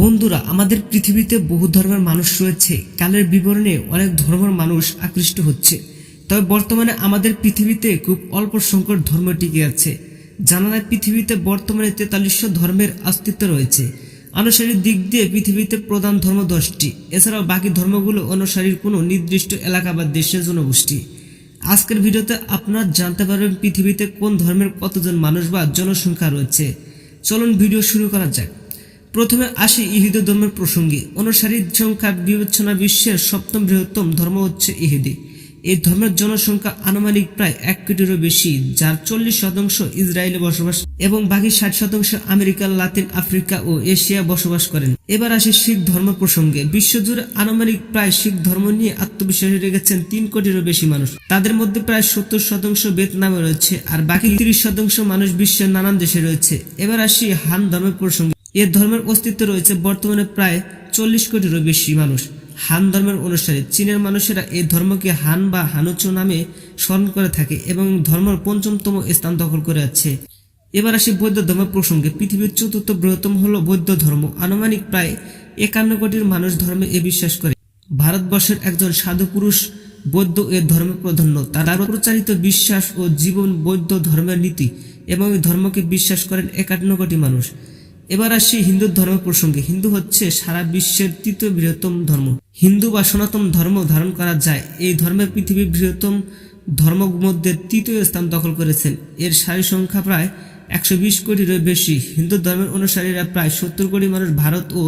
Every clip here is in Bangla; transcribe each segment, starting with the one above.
বন্ধুরা, আমাদের পৃথিবীতে বহু ধর্মের মানুষ রয়েছে। কালের বিবরণে অনেক ধর্মের মানুষ আকৃষ্ট হচ্ছে। তবে বর্তমানে আমাদের পৃথিবীতে খুব অল্প সংখ্যক ধর্ম টিকে আছে। জানা যায় পৃথিবীতে বর্তমানে তেতাল্লিশশো ধর্মের অস্তিত্ব রয়েছে। আনুসারিক দিক দিয়ে পৃথিবীতে প্রধান ধর্ম দশটি। এছাড়াও বাকি ধর্মগুলো অনুসারীর কোনো নির্দিষ্ট এলাকা বা দেশের জনগোষ্ঠী। আজকের ভিডিওতে আপনারা জানতে পারবেন পৃথিবীতে কোন ধর্মের কতজন মানুষ বা জনসংখ্যা রয়েছে। চলুন ভিডিও শুরু করা যাক। প্রথমে আসি ইহুদি ধর্মের প্রসঙ্গে। অনুসারীর সংখ্যা বিবেচনা বিশ্বের সপ্তম বৃহত্তম ধর্ম হচ্ছে ইহুদি। এই ধর্মের জনসংখ্যা আনুমানিক প্রায় এক কোটিরও বেশি, যার চল্লিশ শতাংশ ইসরায়েলে বসবাস এবং বাকি ষাট শতাংশ আমেরিকা, লাতিন আফ্রিকা ও এশিয়া বসবাস করেন। এবার আসি শিখ ধর্ম প্রসঙ্গে। বিশ্বজুড়ে আনুমানিক প্রায় শিখ ধর্ম নিয়ে আত্মবিশ্বাসী রেখেছেন তিন কোটিরও বেশি মানুষ। তাদের মধ্যে প্রায় সত্তর শতাংশ ভিয়েতনামে রয়েছে আর বাকি তিরিশ শতাংশ মানুষ বিশ্বের নানান দেশে রয়েছে। এবার আসি হান ধর্মের প্রসঙ্গে। এ ধর্মের অস্তিত্ব রয়েছে বর্তমানে প্রায় চল্লিশ কোটিরও বেশি মানুষ। হান ধর্মের অনুসারে চীনের মানুষেরা এই ধর্মকে হান বা হানুচো নামে স্মরণ করে থাকে এবং ধর্মের পঞ্চমতম স্থান দখল করে আছে। এবার আসি বৌদ্ধ ধর্ম প্রসঙ্গে। পৃথিবীর চতুর্থ বৃহত্তম হল বৌদ্ধ ধর্ম। আনুমানিক প্রায় একান্ন কোটির মানুষ ধর্মে এ বিশ্বাস করে। ভারতবর্ষের একজন সাধু পুরুষ বৌদ্ধ এ ধর্মের প্রাধান্য। তারা প্রচারিত বিশ্বাস ও জীবন বৌদ্ধ ধর্মের নীতি এবং এই ধর্মকে বিশ্বাস করেন একান্ন কোটি মানুষ। এবার আসি হিন্দু ধর্ম প্রসঙ্গে। হিন্দু হচ্ছে সারা বিশ্বের তৃতীয় বৃহত্তম ধর্ম। হিন্দু বা সনাতন ধর্ম ধারণ করা যায়। এই ধর্মের পৃথিবীর বৃহত্তম ধর্ম মধ্যে তৃতীয় স্থান দখল করেছেন। এর সারি সংখ্যা প্রায় একশো বিশ কোটিরও বেশি। হিন্দু ধর্মের অনুসারীরা প্রায় সত্তর কোটি মানুষ ভারত ও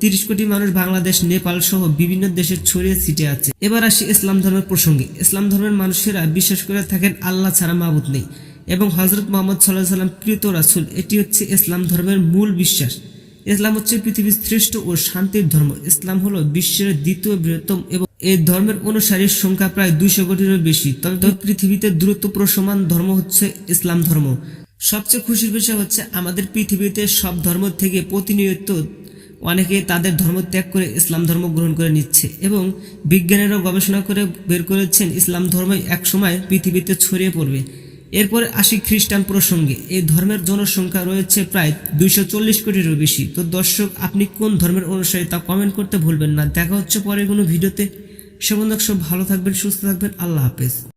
তিরিশ কোটি মানুষ বাংলাদেশ, নেপাল সহ বিভিন্ন দেশে ছড়িয়ে ছিটে আছে। এবার আসি ইসলাম ধর্মের প্রসঙ্গে। ইসলাম ধর্মের মানুষেরা বিশ্বাস করে থাকেন, আল্লাহ ছাড়া মাবুদ নেই। এবং হজরত মোহাম্মদ সাল্লাহ সাল্লাম কৃত রাসুল। এটি হচ্ছে ইসলাম ধর্মের মূল বিশ্বাস। ইসলাম হচ্ছে পৃথিবীর শ্রেষ্ঠ ও শান্তির ধর্ম। ইসলাম হলো বিশ্বের দ্বিতীয় বৃহত্তম এবং এই ধর্মের অনুসারীর সংখ্যা প্রায় দুইশো কোটিরও বেশি। তবে পৃথিবীতে দ্রুত প্রসমান ধর্ম হচ্ছে ইসলাম ধর্ম। সবচেয়ে খুশির বিষয় হচ্ছে আমাদের পৃথিবীতে সব ধর্ম থেকে প্রতিনিয়ত অনেকে তাদের ধর্ম ত্যাগ করে ইসলাম ধর্ম গ্রহণ করে নিচ্ছে এবং বিজ্ঞানীরাও গবেষণা করে বের করেছেন ইসলাম ধর্মই একসময় পৃথিবীতে ছড়িয়ে পড়বে। এরপরে আসি খ্রিস্টান প্রসঙ্গে। এই ধর্মের জনসংখ্যা রয়েছে প্রায় দুইশো চল্লিশ কোটিরও বেশি। তো দর্শক, আপনি কোন ধর্মের অনুসারী তা কমেন্ট করতে ভুলবেন না। দেখা হচ্ছে পরে কোনো ভিডিওতে। সে সব ভালো থাকবেন, সুস্থ থাকবেন। আল্লাহ হাফেজ।